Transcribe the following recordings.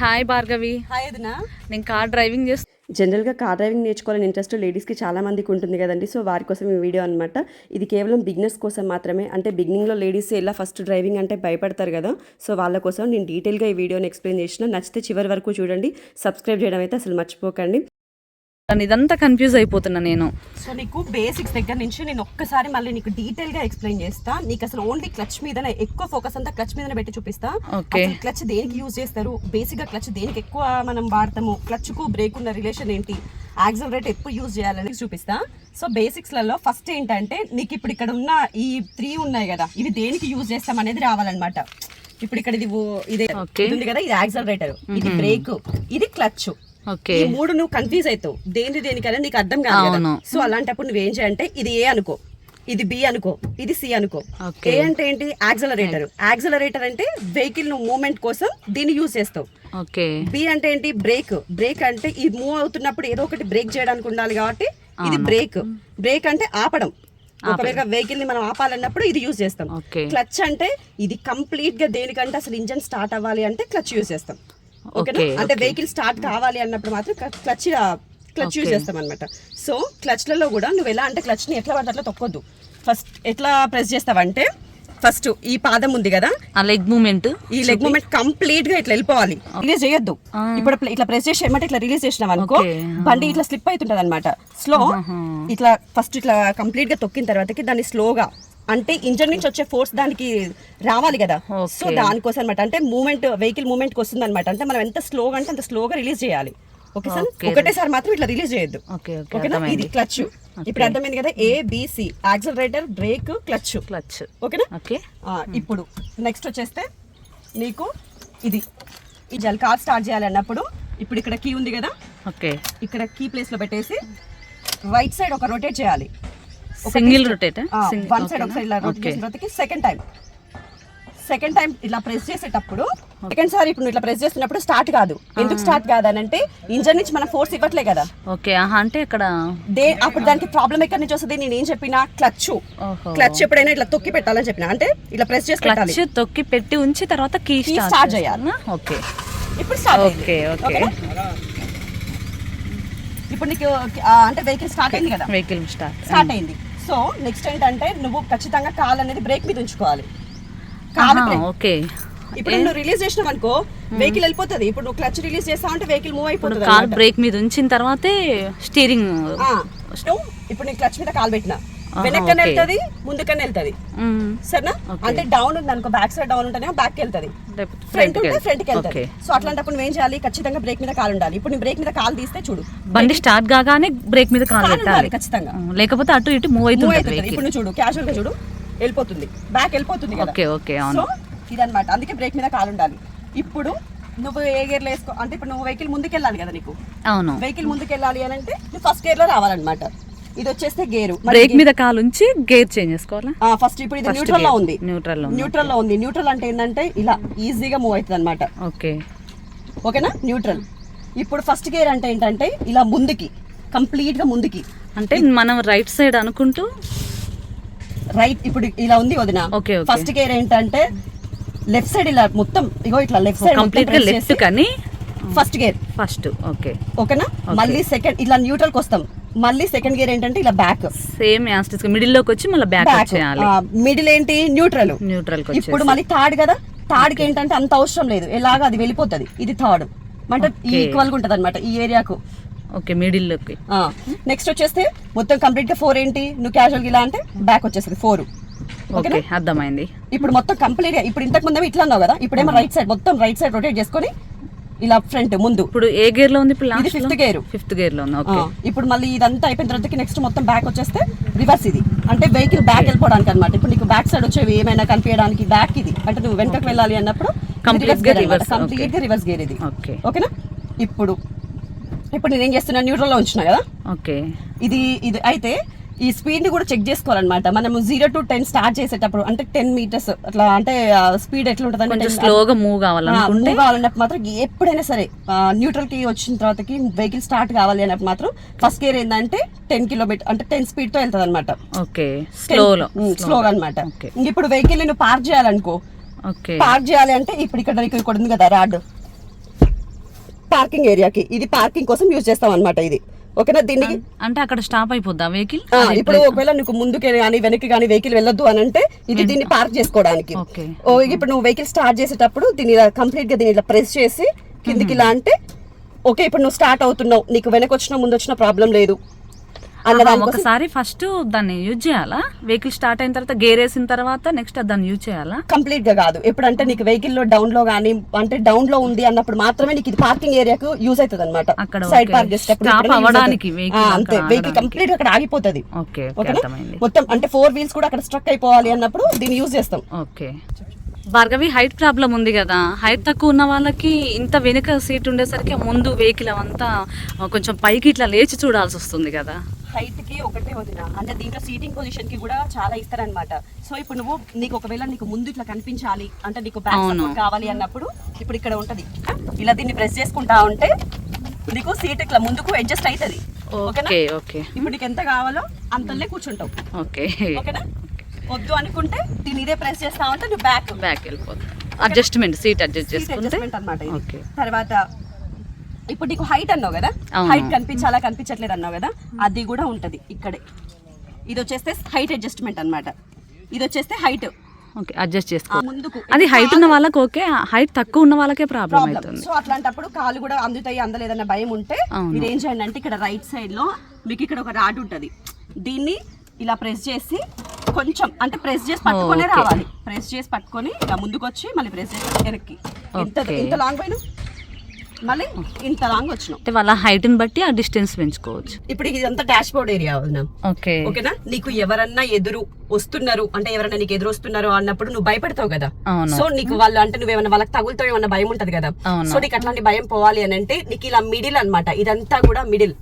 Hi Bhargavi. Hi అదినా. నేను car driving చేస్తూ జనరల్గా కార్ డ్రైవింగ్ నేర్చుకోవాలని ఇంట్రెస్ట్ లేడీస్కి చాలా మందికి ఉంటుంది కదండి. సో వారి కోసం ఈ వీడియో అనమాట ఇది కేవలం బిగినర్స్ కోసం మాత్రమే. అంటే బిగినింగ్లో లేడీస్ ఎలా ఫస్ట్ డ్రైవింగ్ అంటే భయపడతారు కదా. సో వాళ్ళ కోసం నేను డీటెయిల్గా ఈ వీడియోని ఎక్స్ప్లెయిన్ చేసిన. నచ్చితే చివరి వరకు చూడండి. సబ్స్క్రైబ్ చేయడం అయితే అసలు మర్చిపోకండి. ఇదంతా కన్ఫ్యూజ్ అయిపోతున్నా నేను. సో నీకు బేసిక్స్ దగ్గర నుంచి నేను ఒక్కసారి మళ్ళీ నీకు డీటెయిల్గా ఎక్స్ప్లెయిన్ చేస్తా. నీకు అసలు ఓన్లీ క్లచ్ మీదనే ఎక్కువ ఫోకస్ అంతా క్లచ్ మీదనే పెట్టి చూపిస్తా. Okay. క్లచ్ దేనికి యూజ్ చేస్తారు? బేసిక్గా క్లచ్ దేనికి ఎక్కువ మనం వాడతాము? క్లచ్కు బ్రేక్ ఉన్న రిలేషన్ ఏంటి? యాక్సలరేట్ ఎప్పుడు యూజ్ చేయాలని చూపిస్తా. సో బేసిక్స్లలో ఫస్ట్ ఏంటంటే నీకు ఇప్పుడు ఇక్కడ ఉన్న ఈ త్రీ ఉన్నాయి కదా ఇవి దేనికి యూజ్ చేస్తాం అనేది రావాలన్నమాట. ఇప్పుడు ఇక్కడ ఇది ఇదే ఉంది కదా ఇది యాక్సలరేటర్ ఇది బ్రేక్ ఇది క్లచ్ ఓకే ఈ మూడు నువ్వు కన్ఫ్యూజ్ అవుతావు. దేని దేనికైనా నీకు అర్థం కాదు. సో అలాంటప్పుడు నువ్వేం చేయాలంటే ఇది ఏ అనుకో ఇది బి అనుకో ఇది సి అనుకో. ఏ అంటే ఏంటి? యాక్సలరేటర్. యాక్సలరేటర్ అంటే వెహికల్ నువ్వు మూవ్మెంట్ కోసం దీన్ని యూజ్ చేస్తావు. ఓకే. బి అంటే ఏంటి? బ్రేక్. బ్రేక్ అంటే ఇది మూవ్ అవుతున్నప్పుడు ఏదో ఒకటి బ్రేక్ చేయడానికి ఉండాలి కాబట్టి ఇది బ్రేక్. బ్రేక్ అంటే ఆపడం. ఒకవేళ వెహికల్ని మనం ఆపాలన్నప్పుడు ఇది యూజ్ చేస్తాం. క్లచ్ అంటే ఇది కంప్లీట్గా దేనికంటే అసలు ఇంజన్ స్టార్ట్ అవ్వాలి అంటే క్లచ్ యూజ్ చేస్తాం. ఓకేనా? అంటే వెహికల్ స్టార్ట్ కావాలి అన్నప్పుడు మాత్రం క్లచ్ క్లచ్ యూజ్ చేస్తాం అనమాట సో క్లచ్లలో కూడా నువ్వు ఎలా అంటే క్లచ్ని ఎట్లా పడితే అట్లా తొక్కొద్దు. ఫస్ట్ ఎట్లా ప్రెస్ చేస్తావంటే ఫస్ట్ ఈ పాదం ఉంది కదా? ఆ లెగ్ మూమెంట్ ఈ లెగ్ మూమెంట్ కంప్లీట్గా ఇట్లా వెళ్ళిపోవాలి. రిలీజ్ చేయొద్దు. ఇప్పుడు ఇట్లా- ప్రెస్ చేసి ఏమంటే ఇట్లా రిలీజ్ చేసినాం అనుకో. బండి ఇట్లా స్లిప్ అవుతుంటది అనమాట స్లో ఇట్లా ఫస్ట్ ఇట్లా కంప్లీట్గా తొక్కిన తర్వాతకి దాన్ని స్లోగా అంటే ఇంజన్ నుంచి వచ్చే ఫోర్స్ దానికి రావాలి కదా. సో దానికోసం అనమాట అంటే మూమెంట్ వెహికల్ మూమెంట్కి వస్తుంది అనమాట అంటే మనం ఎంత స్లోగా అంటే అంత స్లోగా రిలీజ్ చేయాలి. Okay sir. ఒకటేసారి మాత్రం ఇట్లా రిలీజ్ చేయొద్దు. ఓకే ఓకే ఓకేనా? ఇది క్లచ్. ఇప్పుడు అర్థమైంది కదా? A B C accelerator brake clutch clutch ఓకేనా? ఓకే. ఇప్పుడు నెక్స్ట్ వచ్చేస్తే నీకు ఇది. ఈ జల్ కార్ స్టార్ట్ చేయాలన్నప్పుడు ఇప్పుడు ఇక్కడ కీ ఉంది కదా? ఓకే. ఇక్కడ కీ ప్లేస్లో పెట్టేసి రైట్ సైడ్ ఒక రొటేట్ చేయాలి. సింగిల్ రొటేట్ వన్ సైడ్ ఒక సైడ్ ఇలా రొటేట్ చేసిన తర్వాతకి సెకండ్ టైం సెకండ్ టైం ఇట్లా ప్రెస్ చేసేటప్పుడు సెకండ్ సారి ఇప్పుడు ఇట్లా ప్రెస్ చేస్తున్నప్పుడు స్టార్ట్ కాదు. ఎందుకు స్టార్ట్ కాదనంటే ఇంజన్ నుంచి మనం ఫోర్స్ ఇవ్వట్లే కదా. ఓకే అంటే ఇక్కడ దే అప్పుడు దానికి ప్రాబ్లం ఎక్కడి నుంచి వస్తుంది? నేను ఏం చెప్పినా క్లచ్ క్లచ్ ఎప్పుడైనా ఇట్లా తొక్కి పెట్టాలని చెప్పిన అంటే ఇట్లా ప్రెస్ చేసి క్లచ్ తొక్కి పెట్టి ఉంచి తర్వాత కీ స్టార్ట్ చేయాలి. ఓకే. ఇప్పుడు స్టార్ట్. Okay okay? ఇప్పుడు నీకు అంటే వెహికల్ స్టార్ట్ అయింది కదా. వెహికల్ స్టార్ట్ స్టార్ట్ అయింది. సో నెక్స్ట్ ఏంటంటే నువ్వు ఖచ్చితంగా కాల్ అనేది బ్రేక్ మీద ఉంచుకోవాలి. కాలు. ఓకే. ఇప్పుడు నువ్వు రిలీజ్ చేసినావు అనుకో వెహికల్ వెళ్ళిపోతుంది. ఇప్పుడు నువ్వు క్లచ్ రిలీజ్ చేస్తావు అంటే వెహికల్ మూవ్ అయిపోతుంది అన్నమాట. బ్రేక్ మీద ఉంచిన తర్వాతే స్టీరింగ్ ఇప్పుడు నీ క్లచ్ మీద కాల్ పెట్టినా. వెనక్కనే. వెళ్తుంది ముందుకనే వెళ్తుంది. సరేనా. అంటే డౌన్ ఉంది అనుకో బ్యాక్ సైడ్ డౌన్ ఉంటేనే బ్యాక్ వెళ్తుంది. ఫ్రంట్ ఉంటే ఫ్రంట్కి వెళ్తుంది సో అట్లాంటప్పుడు నువ్వేం చేయాలి? ఖచ్చితంగా బ్రేక్ మీద కాలు ఉండాలి. ఇప్పుడు నీ బ్రేక్ మీద కాలు తీస్తే చూడు. బండి స్టార్ట్ కాగానే బ్రేక్ మీద కాలు పెట్టాలి. ఉండాలి ఖచ్చితంగా. లేకపోతే అటు ఇటు మూవ్ అవుతుంది ఇప్పుడు చూడు క్యాజువల్గా చూడు వెళ్ళిపోతుంది. బ్యాక్ వెళ్ళిపోతుంది కదా. ఓకే ఓకే అవును. ఇదన్నమాట. అందుకే బ్రేక్ మీద కాలు ఉండాలి. ఇప్పుడు నువ్వు ఏ గేర్లో వేసుకో అంటే ఇప్పుడు నువ్వు వెహికల్ ముందుకు వెళ్ళాలి కదా నీకు. అవును. వెహికల్ ముందుకు వెళ్ళాలి అని అంటే నువ్వు ఫస్ట్ గేర్లో రావాలన్నమాట. ఇది వచ్చేస్తే గేరు బ్రేక్ మీద కాలు ఉంచి గేర్ చేంజ్ చేసుకోవాలా? ఫస్ట్ ఇప్పుడు ఇది న్యూట్రల్లో. ఉంది. న్యూట్రల్లో న్యూట్రల్లో ఉంది. న్యూట్రల్ అంటే ఏంటంటే ఇలా ఈజీగా మూవ్ అవుతుంది అనమాట ఓకే. ఓకేనా? న్యూట్రల్ ఇప్పుడు ఫస్ట్ గేర్ అంటే ఏంటంటే ఇలా ముందుకి కంప్లీట్గా ముందుకి. అంటే మనం రైట్ సైడ్ అనుకుంటూ రైట్ ఇప్పుడు ఇలా ఉంది వదిన. Okay, okay. ఫస్ట్ గేర్ ఏంటంటే లెఫ్ట్ సైడ్ ఇలా మొత్తం ఇగో ఇట్లా లెఫ్ట్ సైడ్ కంప్లీట్గా లెఫ్ట్ కానీ ఫస్ట్ గేర్. First okay. ఓకేనా? మళ్ళీ సెకండ్ ఇట్లా న్యూట్రల్కి వస్తాం. మళ్ళీ సెకండ్ గేర్ ఏంటంటే ఇలా బ్యాక్ సేమ్ యాస్టిస్ మిడిల్లోకి వచ్చి మళ్ళీ బ్యాక్ వచ్చేయాలి. మిడిల్ ఏంటి? న్యూట్రల్ న్యూట్రల్ ఇప్పుడు మళ్ళీ థర్డ్ కదా? థర్డ్కి ఏంటంటే అంత అవసరం లేదు. ఎలాగా అది వెళ్ళిపోతుంది. ఇది థర్డ్ అంటే. ఈక్వల్గా ఉంటది అనమాట ఈ ఏరియాకు. ఓకే మిడిల్లోకి. నెక్స్ట్ వచ్చేస్తే మొత్తం కంప్లీట్గా ఫోర్ ఏంటి? నువ్వు క్యాజువల్ ఇలా అంటే బ్యాక్ వచ్చేస్తుంది ఫోర్ ఓకే అర్థమైంది. ఇప్పుడు మొత్తం కంప్లీట్గా ఇప్పుడు ఇంతకు ముందేమో ఇట్లా అన్నావు కదా? ఇప్పుడేమో రైట్ సైడ్ మొత్తం రైట్ సైడ్ రొటేట్ చేసుకొని ఇలా ఫ్రంట్ ముందు. ఇప్పుడు ఏ గేర్లో ఉంది ఇప్పుడు ఫిఫ్త్ గేర్ ఫిఫ్త్ గేర్. లో ఉంది ఓకే ఇప్పుడు మళ్ళీ ఇదంతా అయిపోయిన తర్వాత నెక్స్ట్ మొత్తం బ్యాక్ వచ్చేస్తే రివర్స్ ఇది. అంటే వెహికల్ బ్యాక్ వెళ్ళిపోవడానికి అనమాట ఇప్పుడు నీకు బ్యాక్ సైడ్ వచ్చేవి ఏమైనా కనిపించడానికి బ్యాక్ ఇది. అంటే నువ్వు వెనకకి వెళ్ళాలి అన్నప్పుడు కంప్లీట్గా రివర్స్ గేర్ ఇది. ఓకే ఓకేనా ఇప్పుడు ఇప్పుడు నేను ఏం చేస్తున్నా? న్యూట్రల్లో ఉంచిన కదా? ఓకే ఇది ఇది అయితే ఈ స్పీడ్ని కూడా చెక్ చేసుకోవాలన్నమాట. మనము జీరో టు టెన్ స్టార్ట్ చేసేటప్పుడు అంటే టెన్ మీటర్స్ అట్లా అంటే స్పీడ్ ఎట్లా ఉంటుంది స్లోగా మూవ్ కావాలనుకుంటే మూవ్ కావాలన్నప్పుడు మాత్రం ఎప్పుడైనా సరే న్యూట్రల్కి వచ్చిన తర్వాతకి వెహికల్ స్టార్ట్ కావాలి అన్నప్పుడు మాత్రం ఫస్ట్ గేర్ ఏంటంటే టెన్ కిలోమీటర్ అంటే టెన్ స్పీడ్తో వెళ్తుంది అనమాట ఓకే స్లోలో. స్లోగా అనమాట. ఇప్పుడు వెహికల్ నువ్వు పార్క్ చేయాలనుకో పార్క్ చేయాలి అంటే ఇప్పుడు ఇక్కడ ఇక్కడ ఇక్కడ ఉంది కదా రాడ్. పార్కింగ్ ఏరియాకి. ఇది పార్కింగ్ కోసం యూజ్ చేస్తాం అనమాట ఇది. ఓకేనా దీనికి? అంటే అక్కడ స్టాప్ అయిపోద్దా వెహికల్ ఇప్పుడు ఒకవేళ నీకు ముందుకి కానీ వెనక్కి కానీ వెహికల్ వెళ్ళొద్దు అని అంటే ఇది దీన్ని పార్క్ చేసుకోవడానికి. ఇప్పుడు నువ్వు వెహికల్ స్టార్ట్ చేసేటప్పుడు దీన్ని కంప్లీట్గా దీన్ని ఇలా ప్రెస్ చేసి కిందికి ఇలా అంటే ఓకే ఇప్పుడు నువ్వు స్టార్ట్ అవుతున్నావు. నీకు వెనక వచ్చిన ముందు వచ్చిన ప్రాబ్లం లేదు. ఒకసారి ఫస్ట్ దాన్ని యూజ్ చేయాలా? వెహికల్ స్టార్ట్ అయిన తర్వాత గేర్ వేసిన తర్వాత నెక్స్ట్ దాన్ని యూజ్ చేయాలా? కంప్లీట్గా కాదు. ఎప్పుడంటే నీకు వెహికల్లో డౌన్లో గానీ అంటే డౌన్లో ఉంది అన్నప్పుడు మాత్రమే నీకు ఇది పార్కింగ్ ఏరియాకు యూజ్ అవుతుంది అనమాట అక్కడ సైడ్. పార్క్ చేసేటప్పుడు అంతే వెహికల్. కంప్లీట్ అక్కడ ఆగిపోతుంది. ఓకే మొత్తం అంటే ఫోర్ వీల్స్ కూడా అక్కడ స్ట్రక్ అయిపోవాలి అన్నప్పుడు దీన్ని యూజ్ చేస్తాం. ఓకే. భార్గవి హైట్ ప్రాబ్లం ఉంది కదా? హైట్ తక్కువ ఉన్న వాళ్ళకి ఇంత వెనుక సీట్ ఉండేసరికి ముందు వెహికల్ అవంతా కొంచెం పైకి ఇట్లా లేచి చూడాల్సి వస్తుంది కదా? హైట్కి ఒకటే వదిన. అంటే దీంట్లో సీటింగ్ పొజిషన్కి కూడా చాలా ఇస్తారనమాట సో ఇప్పుడు నువ్వు నీకు ఒకవేళ నీకు ముందు ఇట్లా కనిపించాలి అంటే నీకు బ్యాక్. సపోర్ట్ కావాలి అన్నప్పుడు ఇప్పుడు ఇక్కడ ఉంటది. ఇలా దీన్ని ప్రెస్ చేసుకుంటా ఉంటే నీకు సీట్ ఇట్లా ముందుకు అడ్జస్ట్ అవుతుంది ఓకే ఓకే. ఇప్పుడు నీకు ఎంత కావాలో అంతలే కూర్చుంటావు. ఓకే. ఓకేనా? వద్దు అనుకుంటే దీన్ని ఇదే ప్రెస్ చేస్తా ఉంటే నువ్వు బ్యాక్ బ్యాక్ వెళ్ళిపోతుంది అడ్జస్ట్మెంట్ సీట్ అడ్జస్ట్ సీట్ చేసుకుంటే? ఓకే. తర్వాత ఇప్పుడు నీకు హైట్ అన్నావు కదా. హైట్ కనిపించాలా కనిపించట్లేదు అన్నావు కదా? అది కూడా ఉంటది ఇక్కడే. ఇది వచ్చేస్తే హైట్ అడ్జస్ట్మెంట్ అన్నమాట. ఇది వచ్చేస్తే హైట్ ఓకే అడ్జస్ట్ చేసుకో. ముందుకు. అది హైట్ ఉన్న వాళ్ళకి ఓకే హైట్ తక్కువ ఉన్న వాళ్ళకే ప్రాబ్లం అవుతుంది. సో అట్లాంటప్పుడు కాలు కూడా అందుతాయి అందలేదన్న భయం ఉంటే. మీరు ఏం చేయండి అంటే ఇక్కడ రైట్ సైడ్లో మీకు ఇక్కడ ఒక రాడ్ ఉంటది. దీన్ని ఇలా ప్రెస్ చేసి కొంచెం అంటే ప్రెస్ చేసి పట్టుకొని. రావాలి. ప్రెస్ చేసి పట్టుకొని ఇలా ముందుకు వచ్చి మళ్ళీ ప్రెస్ చేసి వెనక్కి. ఎంత. ఇంత లాంగ్ పోయినా మళ్ళీ ఇంత లాంగ్ వచ్చినాం. అంటే వాళ్ళ హైట్ని బట్టి ఆ డిస్టెన్స్ పెంచుకోవచ్చు. ఇప్పుడు ఇదంతా డాష్ బోర్డ్ ఏరియా అవునా ఓకే. ఓకేనా? నీకు ఎవరన్నా ఎదురు వస్తున్నారు అంటే ఎవరన్నా నీకు ఎదురు వస్తున్నారు అన్నప్పుడు నువ్వు భయపడతావు కదా. సో నీకు వాళ్ళు అంటే నువ్వేమన్నా వాళ్ళకి తగులుతావు ఏమన్నా భయం ఉంటది కదా. సో నీకు అట్లాంటి భయం పోవాలి అని అంటే నీకు ఇలా మిడిల్ అన్నమాట. ఇదంతా కూడా మిడిల్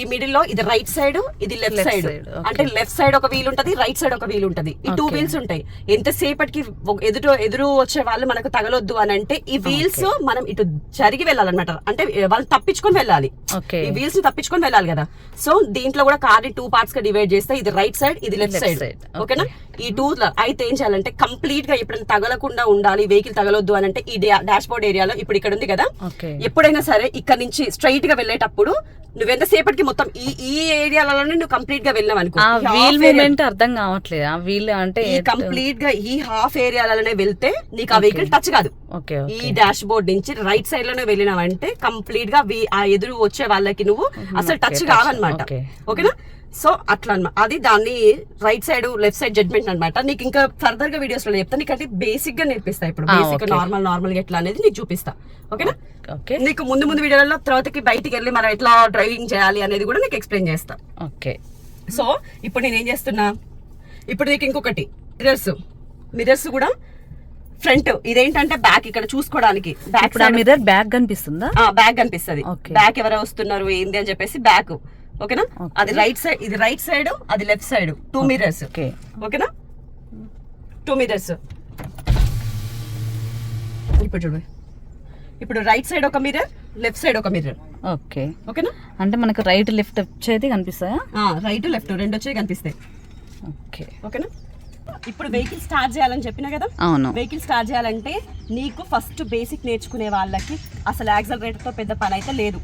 ఈ మిడిల్లో ఇది రైట్ సైడ్ ఇది లెఫ్ట్ సైడ్. అంటే లెఫ్ట్ సైడ్ ఒక వీల్ ఉంటది రైట్ సైడ్ ఒక వీల్ ఉంటది. ఈ టూ. వీల్స్ ఉంటాయి. ఎంతసేపటికి ఎదురు ఎదురు వచ్చే వాళ్ళు మనకు తగలొద్దు అని అంటే ఈ వీల్స్ మనం ఇటు జరిగి వెళ్ళాలన్నమాట. అంటే వాళ్ళు తప్పించుకొని వెళ్ళాలి. ఈ వీల్స్ని తప్పించుకొని వెళ్ళాలి కదా. సో దీంట్లో కూడా కార్ని టూ పార్ట్స్గా డివైడ్ చేస్తే ఇది రైట్ సైడ్ ఇది లెఫ్ట్ సైడ్. ఓకేనా ఈ టూ అయితే ఏం చేయాలంటే కంప్లీట్గా ఎప్పుడైనా తగలకుండా ఉండాలి వెహికల్ తగలొద్దు అని అంటే ఈ డాష్ బోర్డ్ ఏరియాలో ఇప్పుడు ఇక్కడ ఉంది కదా. ఎప్పుడైనా సరే ఇక్కడ నుంచి స్ట్రైట్గా వెళ్ళేటప్పుడు నువ్వు ఎంతసేపటికి మొత్తం ఈ ఈ ఏరియాలలోనే నువ్వు కంప్లీట్గా వెళ్ళావు అనుకో. వీల్ మూమెంట్ అర్థం కావట్లేదు. వీల్ అంటే కంప్లీట్గా ఈ హాఫ్ ఏరియాలలోనే వెళ్తే నీకు ఆ వెహికల్ టచ్ కాదు. ఓకే ఈ డాష్ బోర్డ్ నుంచి రైట్ సైడ్లోనే వెళ్ళినావంటే కంప్లీట్గా ఆ ఎదురు వచ్చే వాళ్ళకి నువ్వు అసలు టచ్. కావన్నమాట. ఓకేనా సో అట్లా అన్నమాట అది దాన్ని right side left side judgement అన్నమాట. నీకు ఇంకా ఫర్దర్గా వీడియోస్లో చెప్తా. నీకు అంటే బేసిక్గా నేర్పిస్తా ఇప్పుడు. బేసిక్. నార్మల్ నార్మల్గా ఎట్లా అనేది నీకు చూపిస్తా. ఓకేనా? ఓకే నీకు ముందు ముందు వీడియోలలో తర్వాతకి బయటికి వెళ్ళి మనం ఎట్లా డ్రైవింగ్ చేయాలి అనేది కూడా నీకు ఎక్స్ప్లెయిన్ చేస్తా. ఓకే. సో ఇప్పుడు నేను ఏం చేస్తున్నా? ఇప్పుడు నీకు ఇంకొకటి. మిరర్స్ మిరర్స్ కూడా ఫ్రంట్ ఇదేంటంటే బ్యాక్ ఇక్కడ చూసుకోవడానికి. బ్యాక్ మిర్రర్ బ్యాగ్ కనిపిస్తుందా? బ్యాక్ కనిపిస్తుంది. బ్యాక్ ఎవరో వస్తున్నారు ఏంది అని చెప్పేసి బ్యాక్ ఓకేనా. అది రైట్ సైడ్ ఇది రైట్ సైడ్ అది left side two mirrors okay. ఓకేనా? టూ మిరర్స్ ఇప్పుడు చూడు. ఇప్పుడు రైట్ సైడ్ ఒక మిర్రర్ లెఫ్ట్ సైడ్ ఒక మిర్రర్ ఓకే. ఓకేనా? అంటే మనకు రైట్ లెఫ్ట్ వచ్చేది కనిపిస్తాయా? రైట్ లెఫ్ట్ రెండు వచ్చి కనిపిస్తాయి. ఓకే. ఓకేనా? ఇప్పుడు వెహికల్ స్టార్ట్ చేయాలని చెప్పినా కదా? అవును. వెహికల్ స్టార్ట్ చేయాలంటే నీకు ఫస్ట్ బేసిక్ నేర్చుకునే వాళ్ళకి అసలు యాక్సలరేటర్తో పెద్ద పని అయితే లేదు.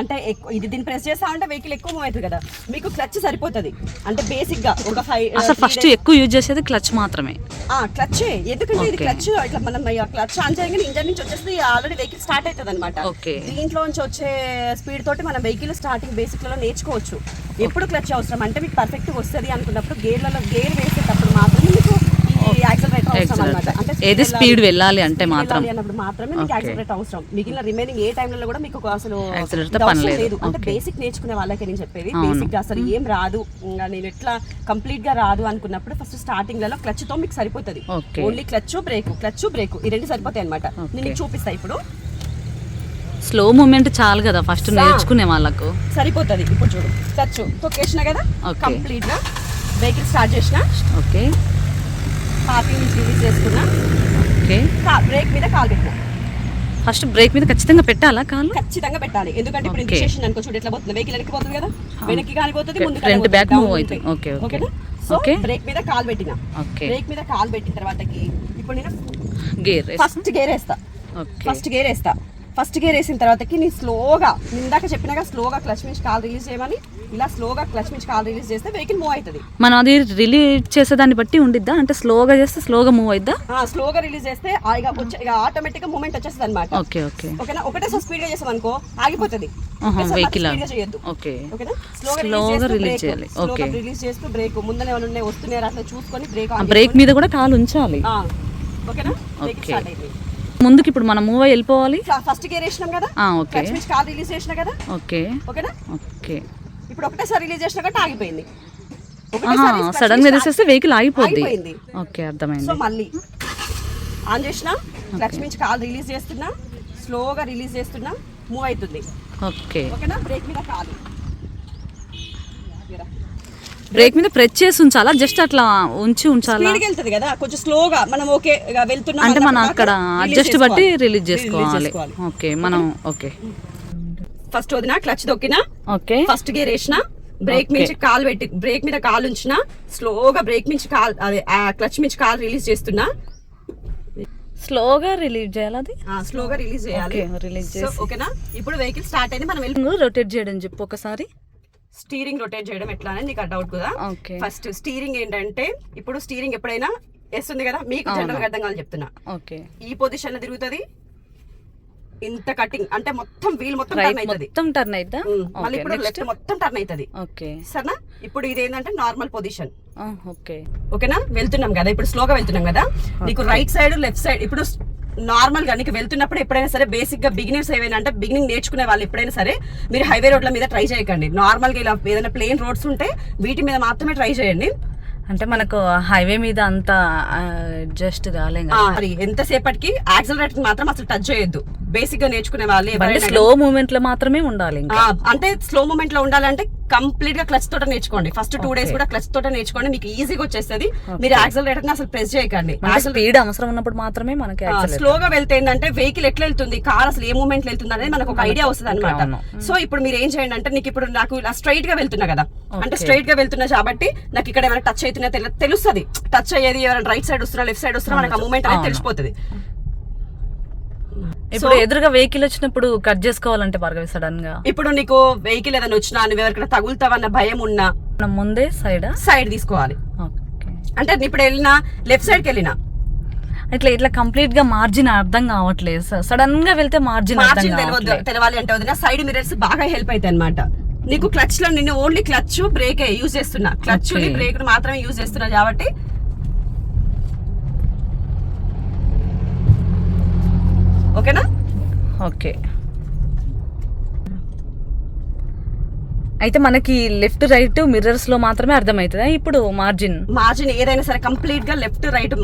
అంటే ఎక్కువ ఇది దీన్ని ప్రెస్ చేస్తా అంటే వెహికల్ ఎక్కువ మూవ్ అవుతుంది కదా. మీకు క్లచ్ సరిపోతుంది. అంటే బేసిక్గా ఒక ఫైవ్ అసలు ఫస్ట్ ఎక్కువ యూజ్ చేసేది క్లచ్ మాత్రమే. క్లచ్ ఎందుకంటే ఇది. క్లచ్ ఇట్లా మనం క్లచ్ ఆన్ చేయగానే ఇంజన్ నుంచి వచ్చేసి ఆల్రెడీ వెహికల్ స్టార్ట్ అవుతుంది అనమాట. దీంట్లో నుంచి వచ్చే స్పీడ్ తోటి మనం వెహికల్ స్టార్టింగ్ బేసిక్లలో నేర్చుకోవచ్చు. ఎప్పుడు క్లచ్ అవసరం? అంటే మీకు పర్ఫెక్ట్ వస్తుంది అనుకున్నప్పుడు గేర్లలో గేర్ వేసేటప్పుడు మాత్రమే మీకు ఈ యాక్సలరేటర్ అవసరం అనమాట అంటే ఏది స్పీడ్ వెళ్ళాలి. అంటే మాత్రం. అన్నప్పుడు మాత్రమే మీకు. యాక్సలరేట్ అవసరం. మిగిలిన రిమైనింగ్ ఏ టైంలో కూడా మీకు అసలు లేదు. అంటే. బేసిక్ నేర్చుకునే వాళ్ళకే నేను చెప్పేది. బేసిక్గా అసలు ఏం రాదు. నేను ఎట్లా కంప్లీట్గా రాదు అనుకున్నప్పుడు ఫస్ట్ స్టార్టింగ్లలో క్లచ్తో మీకు సరిపోతుంది. Only clutch brake clutch brake ఈ రెండు సరిపోతాయి అనమాట. నేను చూపిస్తా ఇప్పుడు. స్లో మూమెంట్ చాలు కదా ఫస్ట్ నేర్చుకునే వాళ్ళకు. సరిపోతుంది. ఇప్పుడు చూడు. క్లచ్ తొక్కేసిన కదా. కంప్లీట్గా. వెహికల్ స్టార్ట్ చేసిన. ఓకే రిలీజ్ చేసుకున్నా. ఓకే. బ్రేక్ మీద కాల్ పెట్టినా. ఫస్ట్ బ్రేక్ మీద ఖచ్చితంగా పెట్టాలా కాలు? ఖచ్చితంగా పెట్టాలి. ఎందుకంటే ఇప్పుడు. ఇండికేషన్ అనుకో చూడు ఎట్లా పోతుంది. వెహికల్ వెనక్కి పోతుంది కదా? వెనక్కి కానీ పోతుంది ముందు Front back move అవుతుంది. Okay. ఓకేనా? సో. బ్రేక్ మీద కాల్ పెట్టిన. ఓకే. బ్రేక్ మీద కాల్ పెట్టిన తర్వాతకి ఇప్పుడు నేను గేర్ ఫస్ట్ గేర్ వేస్తా. ఓకే. ఫస్ట్ గేర్ వేస్తా. ఫస్ట్ గేర్ వేసిన తర్వాతకి నీ స్లోగా ఇందాక చెప్పినాక స్లోగా క్లచ్ నుంచి కాల్ రిలీజ్ చేయమని ఇలా స్లోగా క్లచ్ నుంచి కాల్ రిలీజ్ చేస్తే వెహికల్ మూవ్ అవుతుంది. మనం అది రిలీజ్ చేసేదాన్ని బట్టి ఉండిద్దా? అంటే స్లోగా చేస్తే స్లోగా మూవ్ అయిద్దా స్లోగా రిలీజ్ చేస్తే ఇక ఇక ఆటోమేటిక్గా మూమెంట్ వచ్చేస్తుంది అనమాట ఓకే ఓకే. ఓకేనా? ఒకటేసారి స్పీడ్గా చేసాం అనుకో ఆగిపోతుంది. వెహికల్ చేయొద్దు. ఓకే. ఓకేనా? Slowగా release చేయాలి. స్లోగా Okay. రిలీజ్ చేస్తూ బ్రేక్ ముందర ఏమైనా ఉన్నాయి వస్తున్నాయి అట్లా చూసుకొని బ్రేక్ బ్రేక్ మీద కూడా కాలు ఉంచాలి. ఓకేనా? అయింది. ముందుకి ఇప్పుడు మనం మూవ్ అయి వెళ్ళిపోవాలి. ఫస్ట్ గేర్ వేసినాం కదా? ఓకే. కాల్ రిలీజ్ చేసినా కదా? ఓకే. ఓకేనా? ఓకే. ఇప్పుడు ఒకటేసారి రిలీజ్ చేసినా కాబట్టి ఆగిపోయింది. సడన్గా తీసేస్తే వెహికల్ ఆగిపోద్ది. ఆగిపోయింది. ఓకే అర్థమైంది. సో మళ్ళీ ఆన్ చేసిన క్లచ్ నుంచి కాల్ రిలీజ్ చేస్తున్నా స్లోగా రిలీజ్ చేస్తున్నా మూవ్ అవుతుంది. ఓకే. ఓకేనా? బ్రేక్ మీద కాలు బ్రేక్ మీద ప్రెస్ చేసి ఉంచాలా? జస్ట్ అట్లా ఉంచి ఉంచాలా? స్పీడ్కి వెళ్తుంది కదా? కొంచెం స్లోగా మనం ఓకే వెళ్తున్నాం అంటే మనం అక్కడ అడ్జస్ట్ బట్టి. రిలీజ్ చేసుకోవాలి. ఓకే మనం ఓకే. ఫస్ట్ వదిన క్లచ్ దొక్కినా ఓకే. ఫస్ట్ గేర్ వేసిన బ్రేక్. నుంచి కాల్ పెట్టి బ్రేక్ మీద కాల్ ఉంచిన స్లోగా బ్రేక్ నుంచి కాల్ అదే క్లచ్ నుంచి కాల్ రిలీజ్ చేస్తున్నా. స్లోగా రిలీజ్ చేయాలి అది? స్లోగా రిలీజ్ చేయాలి. release So, ఓకేనా? ఇప్పుడు వెహికల్ స్టార్ట్ అయింది మనం వెళ్ళి రొటేట్ చేయడం చెప్పు ఒకసారి. స్టీరింగ్ రొటేట్ చేయడం ఎట్లా అని నీకు డౌట్ కదా? ఫస్ట్ స్టీరింగ్ ఏంటంటే ఇప్పుడు స్టీరింగ్ ఎప్పుడైనా వేస్తుంది కదా మీకు జనరల్ అర్థం కావాలి చెప్తున్నా. ఓకే. ఈ పొజిషన్లో తిరుగుతుంది ఇంత కటింగ్ అంటే మొత్తం వీల్ మొత్తం టర్న్ అవుతుంది. మొత్తం టర్న్ అయిద్దా మళ్ళీ ఇప్పుడు లెఫ్ట్ మొత్తం టర్న్ అవుతుంది. ఓకే సరేనా? ఇప్పుడు ఇది ఏంటంటే నార్మల్ పొజిషన్ ఓకే ఓకేనా వెళ్తున్నాం కదా ఇప్పుడు స్లోగా వెళ్తున్నాం కదా? నీకు రైట్ సైడ్ లెఫ్ట్ సైడ్ ఇప్పుడు నార్మల్గా నీకు వెళ్తున్నప్పుడు ఎప్పుడైనా సరే బేసిక్గా బిగినర్స్ ఏవైనా అంటే బిగినింగ్ నేర్చుకునే వాళ్ళు ఎప్పుడైనా సరే మీరు హైవే రోడ్ల మీద ట్రై చేయకండి. నార్మల్గా ఇలా ఏదైనా ప్లేన్ రోడ్స్ ఉంటే వీటి మీద మాత్రమే ట్రై చేయండి. అంటే మనకు హైవే మీద అంత జస్ట్ కాలేం ఆ, మరి ఎంతసేపటికి యాక్సలరేటర్ మాత్రం అసలు టచ్ చేయొద్దు. బేసిక్గా నేర్చుకునే వాళ్ళు స్లో మూమెంట్లో మాత్రమే ఉండాలి అంటే స్లో మూమెంట్లో ఉండాలంటే కంప్లీట్గా క్లచ్ తోట నేర్చుకోండి. ఫస్ట్ టూ డేస్ కూడా క్లచ్ తోట నేర్చుకోండి. మీకు ఈజీగా వచ్చేస్తుంది. మీరు యాక్సలరేటర్ అసలు ప్రెస్ చేయకండి. స్పీడ్ అవసరం ఉన్నప్పుడు మాత్రమే మనకి. స్లోగా వెళ్తే ఏంటంటే వెహికల్ ఎట్లా వెళ్తుంది? కార్ అసలు ఏ మూమెంట్ వెళ్తుంది అనేది మనకు ఒక ఐడియా వస్తుంది అనమాట. సో ఇప్పుడు మీరు ఏం చేయండి అంటే నీకు ఇప్పుడు నాకు ఇలా స్ట్రైట్గా వెళ్తున్నా కదా. అంటే. స్ట్రైట్గా వెళ్తున్నా కాబట్టి నాకు ఇక్కడ ఏమైనా టచ్ అవుతున్నా తెలు- తెలుస్తుంది. టచ్ అయ్యేది ఎవరైనా రైట్ సైడ్ వస్తున్నా లెఫ్ట్ సైడ్ వస్తున్నా మనకు ఆ మూమెంట్ అనేది. తెలిసిపోతుంది. ఇప్పుడు ఎదురుగా వెహికల్ వచ్చినప్పుడు కట్ చేసుకోవాలంటే భార్గవి సడన్గా ఇప్పుడు నీకు వెహికల్ ఏదైనా వచ్చినా నువ్వు ఎవరికైనా తగులుతావన్న భయం ఉన్నా మనం ముందే సైడా సైడ్ తీసుకోవాలి. అంటే ఇప్పుడు వెళ్ళినా లెఫ్ట్ సైడ్కి వెళ్ళినా. ఇట్లా ఇట్లా కంప్లీట్గా మార్జిన్ అర్థం కావట్లేదు సడన్గా వెళ్తే మార్జిన్ తెలియదు తెలవాలి అంటే వదిన సైడ్ మిరర్స్ బాగా హెల్ప్ అవుతాయి అనమాట నీకు క్లచ్లో నేను ఓన్లీ క్లచ్ బ్రేక్ యూజ్ చేస్తున్నా. క్లచ్. బ్రేక్ మాత్రమే యూజ్ చేస్తున్నా కాబట్టి ఓకేనా? ఓకే. అయితే మనకి లెఫ్ట్ రైట్ మిర్రర్స్లో మాత్రమే అర్థమవుతుందా? ఇప్పుడు మార్జిన్ మార్జిన్ ఏదైనా సరే కంప్లీట్గా లెఫ్ట్ రైట్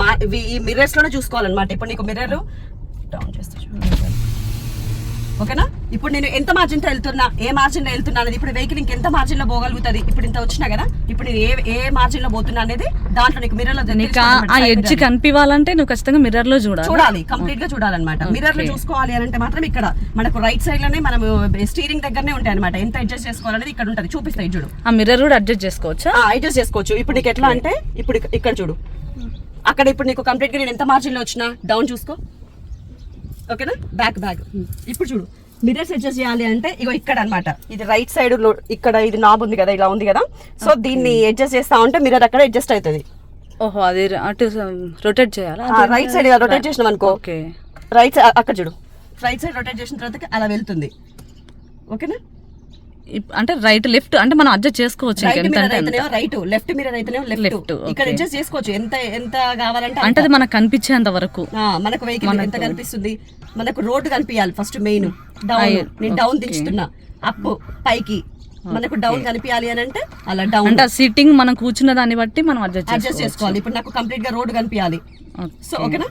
ఈ మిర్రర్స్లోనే చూసుకోవాలన్నమాట. ఇప్పుడు నీకు మిర్రర్ డౌన్ చేస్తా. ఓకేనా? ఇప్పుడు నేను ఎంత మార్జిన్తో వెళ్తున్నా ఏ మార్జిన్లో వెళ్తున్నా అనేది ఇప్పుడు వెహికల్ ఇంకెంత మార్జిన్లో పోగలుగుతుంది? ఇప్పుడు ఇంత వచ్చినా కదా ఇప్పుడు నేను ఏ ఏ మార్జిన్లో పోతున్నా అనేది దాంట్లో నీకు మిర్రర్లో ఆ- ఎడ్జ్ కనిపించాలంటే నువ్వు ఖచ్చితంగా మిర్రర్లో చూడాలి. చూడాలి కంప్లీట్గా చూడాలన్నమాట. మిర్రర్లో. చూసుకోవాలి అని అంటే మాత్రం ఇక్కడ మనకు రైట్ సైడ్లోనే మనం స్టీరింగ్ దగ్గరనే ఉంటాయి అనమాట ఎంత అడ్జస్ట్ చేసుకోవాలనేది ఇక్కడ ఉంటుంది. చూపిస్తాయి చూడు. ఆ మిర్రర్ కూడా అడ్జస్ట్ చేసుకోవచ్చా? అడ్జస్ట్ చేసుకోవచ్చు. ఇప్పుడు నీకు ఎట్లా అంటే ఇప్పుడు ఇక- ఇక్కడ చూడు. అక్కడ ఇప్పుడు నీకు కంప్లీట్గా నేను ఎంత మార్జిన్లో వచ్చినా డౌన్ చూసుకో. ఓకేనా? Back back. ఇప్పుడు చూడు. మిర్రర్స్ అడ్జస్ట్ చేయాలి అంటే ఇగో ఇక్కడ అన్నమాట ఇది రైట్ సైడ్ ఇక్కడ ఇది నాబ్ ఉంది కదా ఇలా ఉంది కదా. సో దీన్ని అడ్జస్ట్ చేస్తా ఉంటే మిర్రర్ అక్కడ అడ్జస్ట్ అవుతుంది. ఓహో అది అటు రొటేట్ చేయాలా? రైట్ సైడ్ రొటేట్ చేసినాం అనుకో. ఓకే. రైట్ సైడ్ అక్కడ చూడు. రైట్ సైడ్ రొటేట్ చేసిన తర్వాత అలా వెళ్తుంది. ఓకేనా? అంటే రైట్ లెఫ్ట్ అంటే మనం అడ్జస్ట్ చేసుకోవచ్చు రైట్ లెఫ్ట్ మిర్రర్ అయితేనేమో లెఫ్ట్. ఇక్కడ. అడ్జస్ట్ చేసుకోవచ్చు. ఎంత ఎంత కావాలంటే అంటే మనకు కనిపించేంత వరకు. మనకు వెహికల్ ఎంత కనిపిస్తుంది? మనకు రోడ్డు కనిపించాలి ఫస్ట్ మెయిన్ డౌన్ నేను డౌన్. దించుతున్నా. అప్ పైకి. మనకు డౌన్ కనిపించాలి అని అంటే అలా డౌన్ అంటే సీటింగ్ మనం కూర్చున్న దాన్ని బట్టి మనం అడ్జస్ట్ అడ్జస్ట్ చేసుకోవాలి. ఇప్పుడు నాకు కంప్లీట్గా రోడ్డు కనిపించాలి సో ఓకేనా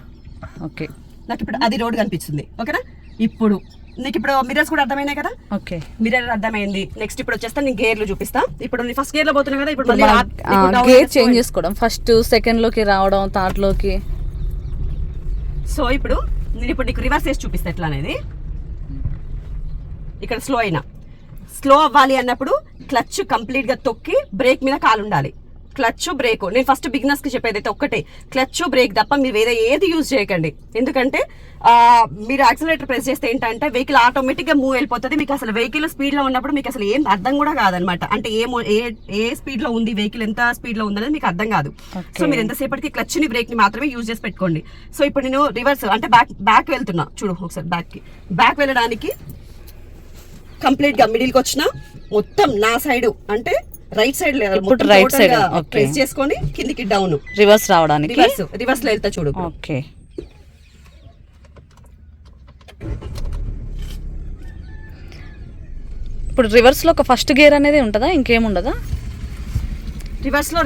ఓకే. నాకు ఇప్పుడు అది రోడ్డు కనిపిస్తుంది. ఓకేనా ఇప్పుడు నీకు ఇప్పుడు మిర్రర్స్ కూడా అర్థమైనాయి కదా? ఓకే. మిర్రర్ అర్థమైంది. నెక్స్ట్ ఇప్పుడు వచ్చేస్తే నేను గేర్లు చూపిస్తా. ఇప్పుడు నేను ఫస్ట్ గేర్లో పోతున్నా కదా ఇప్పుడు మళ్ళీ గేర్. చేంజ్ చేసుకోవడం. ఫస్ట్ సెకండ్లోకి రావడం థర్డ్లోకి. సో ఇప్పుడు నేను ఇప్పుడు నీకు రివర్స్ చేసి చూపిస్తా ఎట్లా అనేది. ఇక్కడ స్లో అయినా. స్లో అవ్వాలి అన్నప్పుడు క్లచ్ కంప్లీట్గా తొక్కి బ్రేక్ మీద కాలు ఉండాలి. Clutch brake. నేను ఫస్ట్ బిగినర్స్కి చెప్పేది అయితే ఒక్కటే. క్లచ్ బ్రేక్ తప్ప మీరు వేరే ఏది యూజ్ చేయకండి. ఎందుకంటే మీరు యాక్సిలేటర్ ప్రెస్ చేస్తే ఏంటంటే వెహికల్ ఆటోమేటిక్గా మూవ్ వెళ్ళిపోతుంది మీకు అసలు వెహికల్ స్పీడ్లో ఉన్నప్పుడు మీకు అసలు ఏం అర్థం కూడా కాదనమాట. అంటే ఏ ఏ ఏ స్పీడ్లో ఉంది వెహికల్ ఎంత స్పీడ్లో ఉందనేది మీకు అర్థం కాదు. సో మీరు ఎంతసేపటికి క్లచ్ని బ్రేక్ని మాత్రమే యూజ్ చేసి పెట్టుకోండి. సో ఇప్పుడు నేను రివర్స్ అంటే బ్యాక్ బ్యాక్ వెళ్తున్నా. చూడు ఒకసారి బ్యాక్కి. బ్యాక్ వెళ్ళడానికి కంప్లీట్గా మిడిల్కి వచ్చిన మొత్తం నా సైడ్. అంటే రైట్ సైడ్ ఇప్పుడు right side, okay. ప్రెస్ చేసుకొని కిందికి డౌన్ రివర్స్ రావడానికి? రివర్స్ రివర్స్లో వెళ్తా చూడు ఓకే. ఇప్పుడు రివర్స్లో ఒక ఫస్ట్ గేర్ అనేది ఉంటుందా? ఇంకేం ఉండదా రివర్స్లో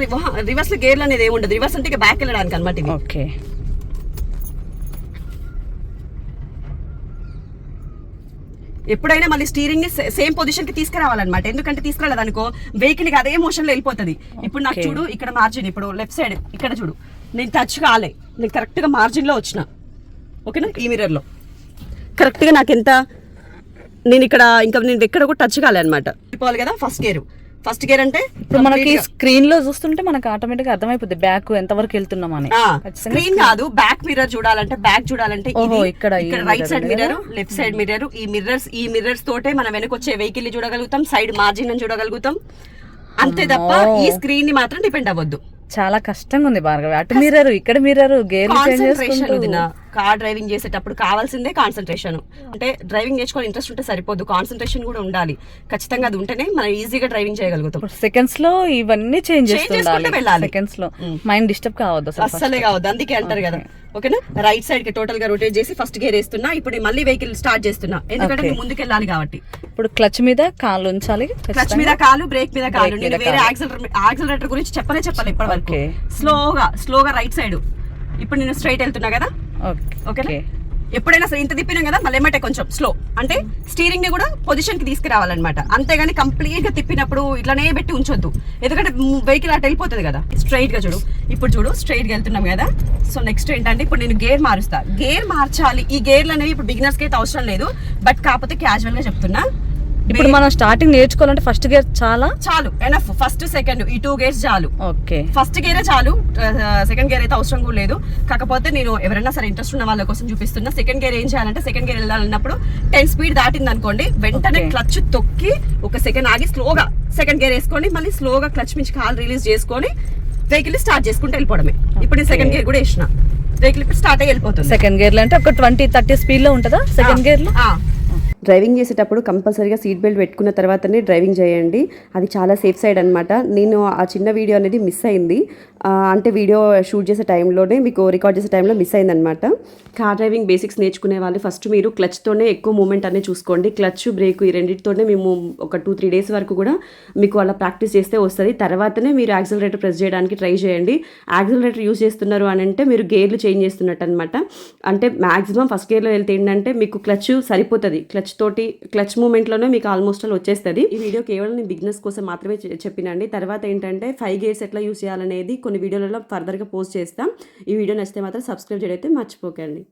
రివర్స్లో గేర్లు అనేది ఏమి ఉండదు రివర్స్ అంటే బ్యాక్ వెళ్ళడానికి అనమాట ఓకే. ఎప్పుడైనా మళ్ళీ స్టీరింగ్ని సేమ్ పొజిషన్కి తీసుకురావాలన్నమాట. ఎందుకంటే తీసుకురాలేదు అనుకో వెహికల్కి అదే మోషన్లో వెళ్ళిపోతుంది. ఇప్పుడు నాకు. చూడు ఇక్కడ మార్జిన్ ఇప్పుడు లెఫ్ట్ సైడ్ ఇక్కడ చూడు. నేను టచ్ కాలే. నేను కరెక్ట్గా మార్జిన్లో వచ్చిన. ఓకేనా? ఈ మిర్రర్లో. కరెక్ట్గా నాకు ఎంత నేను ఇక్కడ ఇంకా నేను ఎక్కడ కూడా టచ్ కాలే అనమాట కదా ఫస్ట్ గేర్ ఫస్ట్ గేర్ అంటే ఇప్పుడు మనకి స్క్రీన్లో చూస్తుంటే మనకి ఆటోమేటిక్ అర్థమైపోద్ది బ్యాక్ ఎంత వరకు ఆ, ఖచ్చితంగా స్క్రీన్ కాదు బ్యాక్ మిర్రర్ చూడాలంటే బ్యాక్ చూడాలంటే ఇక్కడ ఇక్కడ right side mirror? Left side mirror. ఈ మిర్రర్స్ ఈ మిర్రర్స్ తోటే మనం వెనక వచ్చే వెహికల్ని చూడగలుగుతాం సైడ్ మార్జిన్ అని చూడగలుగుతాం. అంతే తప్ప. ఈ స్క్రీన్ని మాత్రం డిపెండ్ అవ్వద్దు. చాలా కష్టంగా ఉంది భార్గవి. అటు మిర్రర్ ఇక్కడ మిర్రర్ గేర్ కార్ డ్రైవింగ్ చేసేటప్పుడు కావాల్సిందే కాన్సన్ట్రేషన్ అంటే డ్రైవింగ్ నేర్చుకోవాలి ఇంట్రెస్ట్ ఉంటే సరిపోదు. కాన్సన్ట్రేషన్ కూడా ఉండాలి. ఖచ్చితంగా అది ఉంటేనే మనం ఈజీగా డ్రైవింగ్ చేయగలుగుతాం. సెకండ్స్లో ఇవన్నీ చేంజ్ చేసుకుంటూ వెళ్ళాలి. సెకండ్స్లో. మైండ్ డిస్టర్బ్ కావద్దు. అస్సలే కావద్దు. అందుకే అంటారు కదా. ఓకేనా? రైట్ సైడ్కి టోటల్గా రొటేట్ చేసి ఫస్ట్ గేర్ వేస్తున్నా ఇప్పుడు మళ్ళీ వెహికల్ స్టార్ట్ చేస్తున్నా. ఎందుకంటే ముందుకు వెళ్ళాలి కాబట్టి. ఇప్పుడు క్లచ్ మీద కాళ్ళు ఉంచాలి క్లచ్ మీద కాలు బ్రేక్ మీద కాలు నేను వేరే కాలు. యాక్సిలరేటర్ యాక్సిలరేటర్ గురించి చెప్పలే చెప్పాలి ఇప్పటి వరకు. స్లోగా స్లోగా రైట్ సైడ్ ఇప్పుడు నేను స్ట్రైట్ వెళ్తున్నా కదా. ఓకే. ఎప్పుడైనా సరే ఇంత తిప్పినాం కదా మళ్ళీ ఏమంటే కొంచెం స్లో అంటే స్టీరింగ్ని కూడా పొజిషన్కి తీసుకురావాలన్నమాట. అంతేగాని కంప్లీట్గా తిప్పినప్పుడు ఇట్లానే పెట్టి ఉంచొద్దు. ఎందుకంటే వెహికల్ అటు వెళ్ళిపోతుంది కదా. స్ట్రైట్గా చూడు. ఇప్పుడు చూడు స్ట్రైట్గా వెళ్తున్నాం కదా. సో నెక్స్ట్ ఏంటంటే ఇప్పుడు నేను గేర్ మారుస్తా. గేర్ మార్చాలి. ఈ గేర్లు అనేవి ఇప్పుడు బిగినర్స్కి అయితే అవసరం లేదు. బట్ కాకపోతే క్యాజువల్గా చెప్తున్నా. ఇప్పుడు మనం స్టార్టింగ్ నేర్చుకోవాలంటే ఫస్ట్ గేర్ చాలా? చాలు ఎనఫ్ ఫస్ట్ సెకండ్ ఈ టూ గేర్స్ చాలు. ఓకే. ఫస్ట్ గేరే చాలు సెకండ్ గేర్ అయితే అవసరం కూడా లేదు. కాకపోతే నేను ఎవరైనా సరే ఇంట్రెస్ట్ ఉన్న వాళ్ళ కోసం చూపిస్తున్నా. సెకండ్ గేర్ ఏం చేయాలంటే సెకండ్ గేర్ వెళ్ళాలన్నప్పుడు టెన్ స్పీడ్ దాటింది అనుకోండి వెంటనే. క్లచ్ తొక్కి ఒక సెకండ్ ఆగి స్లోగా సెకండ్ గేర్ వేసుకోండి మళ్ళీ స్లోగా క్లచ్ మించి కాల్ రిలీజ్ చేసుకొని వెహికల్ స్టార్ట్ చేసుకుంటూ వెళ్ళిపోవడమే. ఇప్పుడు సెకండ్. గేర్ కూడా వేసిన. వెహికల్ ఇప్పుడు స్టార్ట్ అయ్యి వెళ్ళిపోతుంది. సెకండ్ గేర్లో అంటే ఒక ట్వంటీ థర్టీ స్పీడ్లో ఉంటుందా? సెకండ్ గేర్లో? డ్రైవింగ్ చేసేటప్పుడు కంపల్సరీగా సీట్ బెల్ట్ పెట్టుకున్న తర్వాతనే డ్రైవింగ్ చేయండి. అది చాలా సేఫ్ సైడ్ అనమాట నేను ఆ చిన్న వీడియో అనేది మిస్ అయింది. అంటే వీడియో షూట్ చేసే టైంలోనే మీకు రికార్డ్ చేసే టైంలో మిస్ అయిందనమాట కార్ డ్రైవింగ్ బేసిక్స్ నేర్చుకునే వాళ్ళు ఫస్ట్ మీరు క్లచ్తోనే ఎక్కువ మూమెంట్ అనేది చూసుకోండి. క్లచ్ బ్రేక్ ఈ రెండింటితోనే మేము ఒక టూ త్రీ డేస్ వరకు కూడా మీకు అలా ప్రాక్టీస్ చేస్తే వస్తుంది. తర్వాతనే మీరు యాక్సిలరేటర్ ప్రెస్ చేయడానికి ట్రై చేయండి. యాక్సిలరేటర్ యూస్ చేస్తున్నారు అని అంటే మీరు గేర్లు చేంజ్ చేస్తున్నట్టు అనమాట అంటే మాక్సిమం ఫస్ట్ గేర్లో వెళ్తే ఏంటంటే మీకు క్లచ్ సరిపోతుంది. క్లచ్ తోటి క్లచ్ మూమెంట్లోనే మీకు ఆల్మోస్ట్ ఆల్ వచ్చేస్తుంది. ఈ వీడియో కేవలం నేను బిజినెస్ కోసం మాత్రమే చెప్పినండి. తర్వాత ఏంటంటే ఫైవ్ గేర్స్ ఎట్లా యూస్ చేయాలనేది కొన్ని వీడియోలలో ఫర్దర్గా పోస్ట్ చేస్తాం. ఈ వీడియో నచ్చితే మాత్రం సబ్స్క్రైబ్ చేయడం అయితే మర్చిపోకండి.